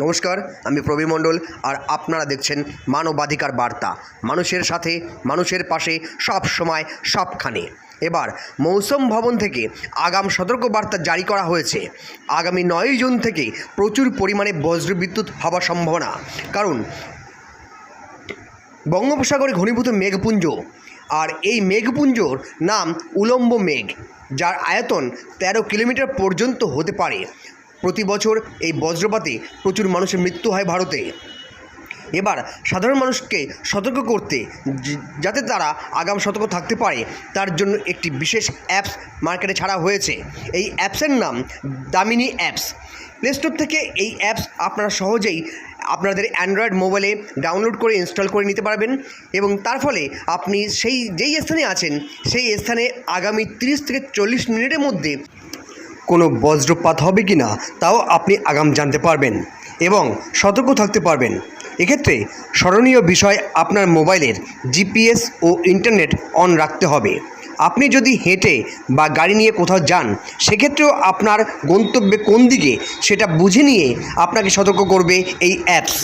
নমস্কার, আমি প্রবীর মণ্ডল আর আপনারা দেখছেন মানবাধিকার বার্তা। মানুষের সাথে, মানুষের পাশে, সব সময়, সবখানে। এবার, মৌসুম ভবন থেকে আগাম সতর্ক বার্তা জারি করা হয়েছে। আগামী নয় জুন থেকে প্রচুর পরিমাণে বজ্রবিদ্যুৎ হওয়ার সম্ভাবনা। কারণ, বঙ্গোপসাগরে ঘনীভূত মেঘপুঞ্জ আর এই মেঘপুঞ্জর নাম উলম্ব মেঘ, যার আয়তন তেরো কিলোমিটার পর্যন্ত হতে পারে। প্রতি বছর এই বজ্রপাতে প্রচুর মানুষের মৃত্যু হয় ভারতে। এবার সাধারণ মানুষকে সতর্ক করতে যাতে তারা আগাম সতর্ক থাকতে পারে, তার জন্য একটি বিশেষ অ্যাপস মার্কেটে ছাড়া হয়েছে। এই অ্যাপসের নাম দামিনী অ্যাপস। প্লে স্টোর থেকে এই অ্যাপস আপনারা সহজেই আপনাদের অ্যান্ড্রয়েড মোবাইলে ডাউনলোড করে ইনস্টল করে নিতে পারবেন এবং তার ফলে আপনি সেই যেই স্থানে আছেন, সেই স্থানে আগামী তিরিশ থেকে চল্লিশ মিনিটের মধ্যে কোনো বজ্রপাত হবে কি না, তাও আপনি আগাম জানতে পারবেন এবং সতর্ক থাকতে পারবেন। এক্ষেত্রে স্মরণীয় বিষয় আপনার মোবাইলের জিপিএস ও ইন্টারনেট অন রাখতে হবে। আপনি যদি হেঁটে বা গাড়ি নিয়ে কোথাও যান, সেক্ষেত্রেও আপনার গন্তব্যে কোন দিকে সেটা বুঝে নিয়ে আপনাকে সতর্ক করবে এই অ্যাপস।